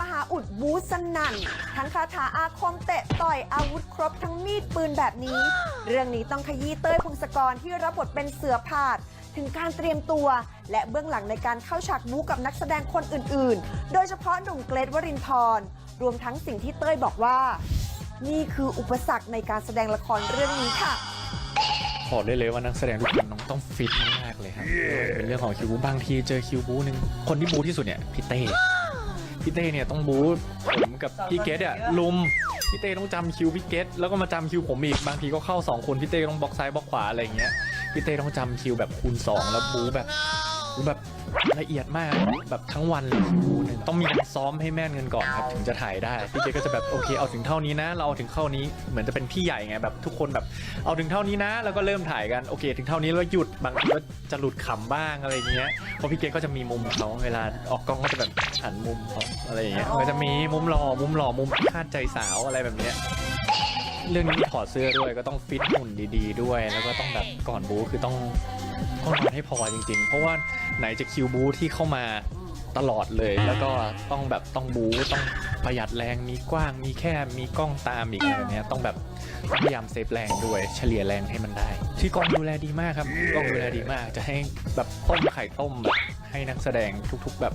มหาอุดบูสนั่น ทั้งคาถาอาคมเตะต่อยอาวุธครบทั้งมีดปืนแบบนี้ เรื่องนี้ต้องขยี้เต้ยพงศกรที่รับบทเป็นเสือผาด ถึงการเตรียมตัว และเบื้องหลังในการเข้าฉากบู๊กับนักแสดงคนอื่น ๆ โดยเฉพาะหนุ่มเกรทวรินทร์รวมทั้งสิ่งที่เต้ยบอกว่า นี่คืออุปสรรคในการแสดงละครเรื่องนี้ค่ะบอกได้เลยว่านักแสดงทุกคนต้องฟิตมากเลยครับ เป็นเรื่องของคิวบูบางทีเจอคิวบูหนึ่งคนที่บูที่สุดเนี่ยพี่เต้ พี่เต้เนี่ยต้องบูผมกับพี่เกตเนี่ยลุมพี่เต้ต้องจำคิวพี่เกตแล้วก็มาจำคิวผมอีกบางทีก็เข้าสองคนพี่เต้ต้องบล็อกซ้ายบล็อกขวาอะไรอย่างเงี้ยพี่เต้ต้องจำคิวแบบคูณสองแล้วบูแบบบูแบบ ละเอียดมากแบบทั้งวันเลยต้องมีการซ้อมให้แม่นเงินก่อนครับถึงจะถ่ายได้พี่เกตก็จะแบบโอเคเอาถึงเท่านี้นะ เราเอาถึงเท่านี้เหมือนจะเป็นพี่ใหญ่ไงแบบทุกคนแบบเอาถึงเท่านี้นะ แล้วก็เริ่มถ่ายกันโอเค ถึงเท่านี้แล้วหยุดบางทีก็จะหลุดขำบ้างอะไรเงี้ยเพราะพี่เกดก็จะมีมุมเขาเวลาออกกล้องก็จะแบบหันมุมเขาอะไรอย่างเงี้ยมันก็จะมีมุมหล่อมุมหล่อมุมคาดใจสาวอะไรแบบเนี้ยเรื่องนี้ถอดเสื้อด้วยก็ต้องฟิตหุ่นดี ๆ ด้วย แล้วก็ต้องแบบก่อนบู๊คือต้องต้องนอนให้พอจริง ๆ เพราะว่า ไหนจะคิวบู๊ที่เข้ามาตลอดเลย แล้วก็ต้องแบบต้องบู๊ต้องประหยัดแรงมีกว้างมีแคบมีกล้องตามอีกอะไรแบบเนี้ยต้องแบบพยายามเซฟแรงด้วยเฉลี่ยแรงให้มันได้ ที่กองดูแลดีมากครับกองดูแลดีมากจะให้แบบต้มไข่ต้มแบบให้นักแสดงทุกๆแบบ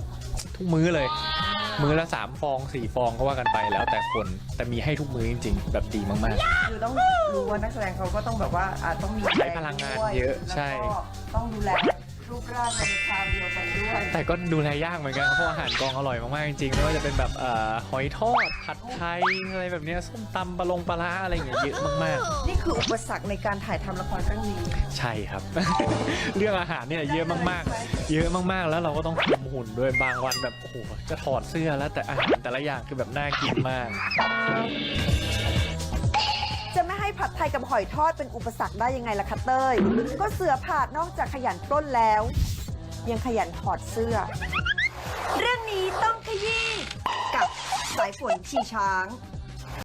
ทุกมื้อเลย มื้อละสามฟองสี่ฟองก็ว่ากันไปแล้วแต่คนแต่มีให้ทุกมื้อจริง ๆ แบบดีมากคือต้องรู้ว่านักแสดงเขาก็ต้องแบบว่าอาจต้องมีใช้พลังงานเยอะแรงด้วยใช่ แล้วก็ต้องดูแล รูปร่างในชามเดียวกันด้วยๆแต่ก็ดูแลยากเหมือนกันเพราะอาหารกองอร่อยมากๆจริงๆไม่ว่าจะเป็นแบบเอ่อหอยทอดผัดไทยอะไรแบบเนี้ยส้มตำปลาลงปลาร้าอะไรอย่างเงี้ยเยอะมากๆนี่คืออุปสรรคในการถ่ายทำละครเรื่องนี้ใช่ครับ เรื่องอาหารเนี่ยเยอะมากๆ เยอะมากๆแล้วเราก็ต้องคุมหุ่นด้วยบางวันแบบโอ้โหจะถอดเสื้อแล้วแต่อาหารแต่ละอย่างคือแบบน่ากินมากจะ ไม่ให้ผัดไทยกับหอยทอดเป็นอุปสรรคได้ยังไงล่ะคะเต้ย ก็เสือผาดนอกจากขยันปล้นแล้ว ยังขยันถอดเสื้อ เรื่องนี้ต้องขยี้กับสายฝนชีช้าง